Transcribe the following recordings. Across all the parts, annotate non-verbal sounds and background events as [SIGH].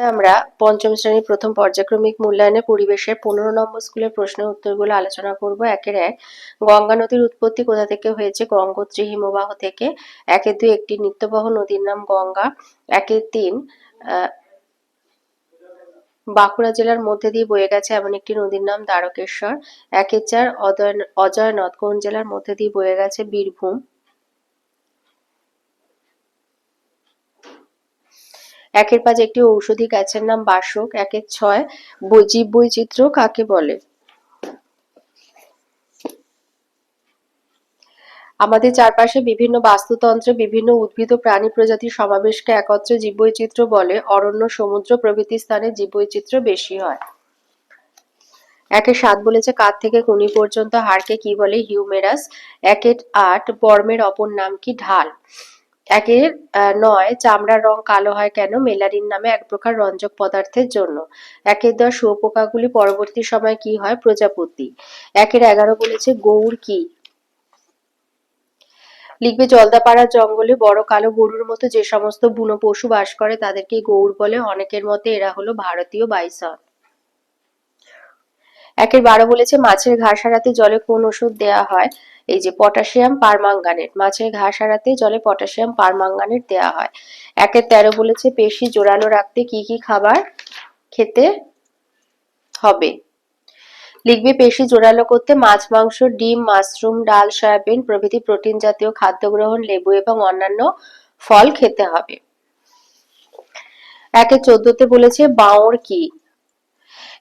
আমরা পঞ্চম শ্রেণির প্রথম পর্যায়ক্রমিক মূল্যায়নে পরিবেশের পনেরো নম্বর স্কুলের প্রশ্নের উত্তরগুলো আলোচনা করব। একের এক, গঙ্গা নদীর উৎপত্তি কোথা থেকে হয়েছে? গঙ্গোত্রী হিমবাহ থেকে। একের দুই, একটি নিত্যবহ নদীর নাম গঙ্গা। একের তিন বাঁকুড়া জেলার মধ্যে দিয়ে বয়ে গেছে এমন একটি নদীর নাম দ্বারকেশ্বর। একের চার অজয় নদ কোন জেলার মধ্যে দিয়ে বয়ে গেছে বীরভূম। একের পাঁচ একটি ঔষধি গাছের নাম বাসক, একের ছয় জীব বৈচিত্র্য কাকে বলে? আমাদের চারপাশে বিভিন্ন বাস্তুতন্ত্রে বিভিন্ন উদ্ভিদ ও প্রাণী প্রজাতির সমাবেশকে একত্রে জীববৈচিত্র্য বলে, অরণ্য, সমুদ্র প্রভৃতি স্থানে জীববৈচিত্র্য বেশি হয়। একে সাত বলেছে, কাত থেকে কুনি পর্যন্ত হাড়কে কি বলে? হিউমেরাস। একের আট, বর্মের অপর নাম কি? ঢাল। একের নয় চামড়ার রং কালো হয় কেন? মেলারিন নামে এক প্রকার রঞ্জক পদার্থের জন্য। একের দশ শুয়োপোকাগুলি পরবর্তী সময় কি হয়? প্রজাপতি। একের এগারো বলেছে গৌর কি? লিখবে জলদাপাড়ার জঙ্গলে বড় কালো গরুর মতো যে সমস্ত বুনো পশু বাস করে তাদেরকে গৌর বলে অনেকের মতে এরা হলো ভারতীয় বাইসন। একের বারো বলেছে মাছের ঘাস হারাতে জলে কোন ওষুধ দেয়া হয়? এই যে পটাশিয়াম পারমাঙ্গানেট, মাছের ঘাস হারাতে জলে পটাশিয়াম পারমাঙ্গানেট দেয়া হয়। একে তেরো বলেছে, পেশি জোরালো রাখতে কি কি খাবার খেতে হবে? লিখবে, পেশি জোরালো করতে মাছ, মাংস, ডিম, মাশরুম, ডাল, সয়াবিন প্রভৃতি প্রোটিন জাতীয় খাদ্য গ্রহণ, লেবু এবং অন্যান্য ফল খেতে হবে। একে চোদ্দতে বলেছে, বাঁওর কি?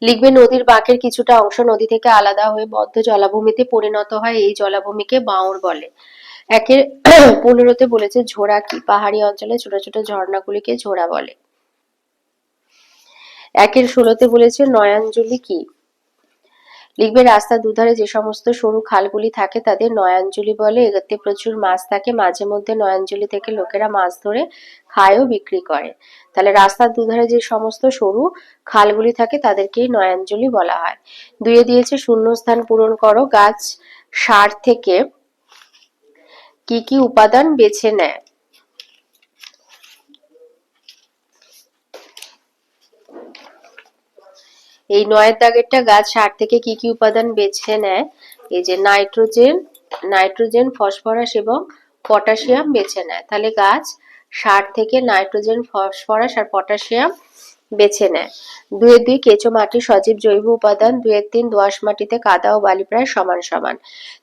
লিখবে, নদীর বাঁকের কিছুটা অংশ নদী থেকে আলাদা হয়ে বদ্ধ জলাভূমিতে পরিণত হয়, এই জলাভূমিকে বাঁওর বলে। একের [CLEARS THROAT] পনেরোতে বলেছে, ঝোড়া কি পাহাড়ি অঞ্চলে ছোট ছোট ঝর্ণাগুলিকে ঝোড়া বলে? একের ষোলোতে বলেছে, নয়াঞ্জলি কি? লিখবে, রাস্তার দুধারে যে সমস্ত সরু খালগুলি থাকে তাদের নয়াঞ্জলি বলে। এতে প্রচুর মাছ থাকে। মাঝে মধ্যে নয়াঞ্জলি থেকে লোকেরা মাছ ধরে খায়ও বিক্রি করে। তাহলে রাস্তার দুধারে যে সমস্ত সরু খালগুলি থাকে তাদেরকেই নয়াঞ্জলি বলা হয়। দুয়ে দিয়েছে, শূন্যস্থান পূরণ করো। গাছ সার থেকে কি কি উপাদান বেছে নেয়? এই নয়ের দাগেরটা গাছ সার থেকে কি কি উপাদান বেছে নেয়? এই যে নাইট্রোজেন নাইট্রোজেন, ফসফরাস এবং পটাশিয়াম বেছে নেয়। তাহলে গাছ সার থেকে নাইট্রোজেন, ফসফরাস আর পটাশিয়াম বেছে নেয়। দুয়ের দুই কেঁচো মাটি সজীব জৈব উপাদান, দুয়ের তিন দোআঁশ মাটিতে কাদা ও বালি প্রায় সমান সমান।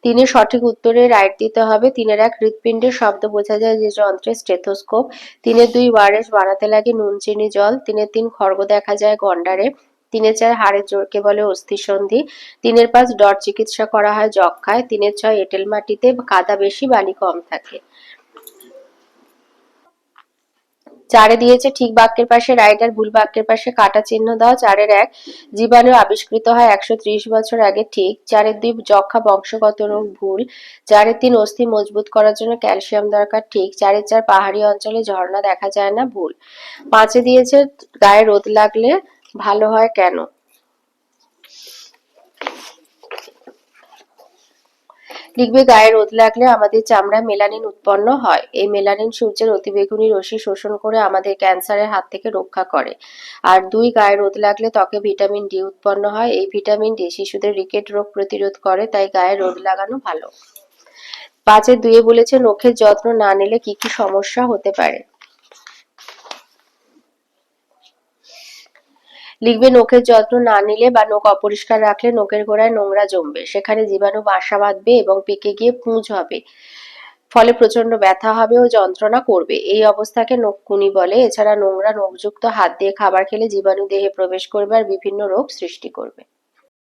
তিনের সঠিক উত্তরে রাইট দিতে হবে। তিনের এক হৃৎপিণ্ডের শব্দ বোঝা যায় যে যন্ত্রে স্টেথোস্কোপ। তিনের দুই ওয়ারেস বানাতে লাগে নুন, চিনি, জল। তিনের তিন খড়গ দেখা যায় গন্ডারে। তিনের চার হাড়ের জোরকে বলে অস্থিসন্ধি। তিনের পাঁচ ডট চিকিৎসা করা হয় যক্ষায়। তিনের ছয় এঁটেল মাটিতে কাদা বেশি, বালি কম থাকে। চারে দিয়েছে ঠিক বাক্যের পাশে রাইট আর ভুল বাক্যের পাশে কাটা চিহ্ন দাও চারের এক, জীবাণু আবিষ্কৃত হয় একশো ত্রিশ বছর আগে ঠিক। চারের দুই, যক্ষা বংশগত রোগ, ভুল। চারের তিন, অস্থি মজবুত করার জন্য ক্যালসিয়াম দরকার, ঠিক। চারের চার, পাহাড়ি অঞ্চলে ঝর্ণা দেখা যায় না, ভুল। পাঁচে দিয়েছে গায়ে রোদ লাগলে ভালো হয় কেন? লিখবে গায়ে রোদ লাগলে আমাদের চামড়ায় মেলানিন উৎপন্ন হয়। এই মেলানিন সূর্যের অতিবেগুনি রশ্মি শোষণ করে আমাদের ক্যান্সারের হাত থেকে রক্ষা করে। আর দুই, গায়ে রোদ লাগলে ত্বকে ভিটামিন ডি উৎপন্ন হয়। এই ভিটামিন ডি শিশুদের রিকেট রোগ প্রতিরোধ করে, তাই গায়ে রোদ লাগানো ভালো। পাঁচের দুয়ে বলেছে নখের যত্ন না নিলে কি কি সমস্যা হতে পারে? লিখবে, নখের যত্ন না নিলে বা নখ অপরিষ্কার রাখলে নখের গোড়ায় নোংরা জমবে। সেখানে জীবাণু বাসা বাঁধবে এবং পেকে গিয়ে পুঁজ হবে। ফলে প্রচণ্ড ব্যথা হবে ও যন্ত্রণা করবে। এই অবস্থাকে নখকুনি বলে। এছাড়া নোংরা, নখযুক্ত হাত দিয়ে খাবার খেলে জীবাণু দেহে প্রবেশ করবে আর বিভিন্ন রোগ সৃষ্টি করবে।